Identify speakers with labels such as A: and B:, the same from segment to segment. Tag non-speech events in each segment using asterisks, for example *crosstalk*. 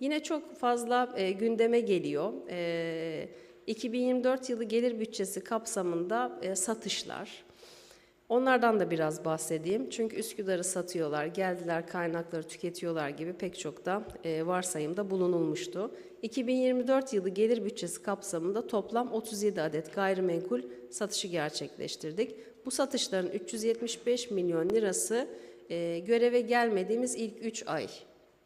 A: Yine çok fazla e, gündeme geliyor. E, 2024 yılı gelir bütçesi kapsamında e, satışlar. Onlardan da biraz bahsedeyim. Çünkü Üsküdar'ı satıyorlar, geldiler kaynakları tüketiyorlar gibi pek çok da e, varsayımda bulunulmuştu. 2024 yılı gelir bütçesi kapsamında toplam 37 adet gayrimenkul satışı gerçekleştirdik. Bu satışların 375 milyon lirası e, göreve gelmediğimiz ilk 3 ay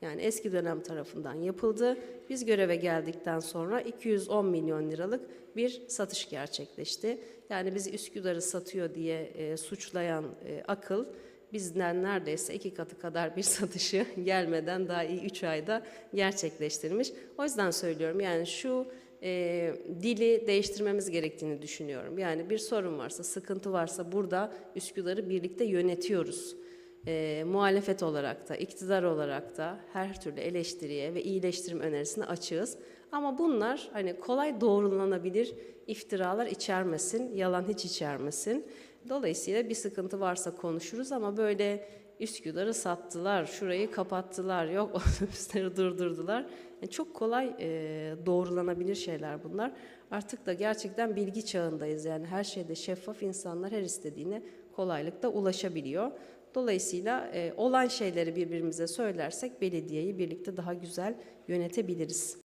A: yani eski dönem tarafından yapıldı. Biz göreve geldikten sonra 210 milyon liralık bir satış gerçekleşti. Yani bizi Üsküdar'ı satıyor diye e, suçlayan e, akıl bizden neredeyse iki katı kadar bir *laughs* satışı gelmeden daha iyi 3 ayda gerçekleştirmiş. O yüzden söylüyorum yani şu e, dili değiştirmemiz gerektiğini düşünüyorum. Yani bir sorun varsa, sıkıntı varsa burada Üsküdar'ı birlikte yönetiyoruz e, muhalefet olarak da, iktidar olarak da her türlü eleştiriye ve iyileştirme önerisine açığız. Ama bunlar hani kolay doğrulanabilir iftiralar içermesin, yalan hiç içermesin. Dolayısıyla bir sıkıntı varsa konuşuruz ama böyle Üsküdar'ı sattılar, şurayı kapattılar, yok *laughs* otobüsleri durdurdular. Yani çok kolay e, doğrulanabilir şeyler bunlar. Artık da gerçekten bilgi çağındayız. Yani her şeyde şeffaf insanlar her istediğine kolaylıkla ulaşabiliyor. Dolayısıyla e, olan şeyleri birbirimize söylersek belediyeyi birlikte daha güzel yönetebiliriz.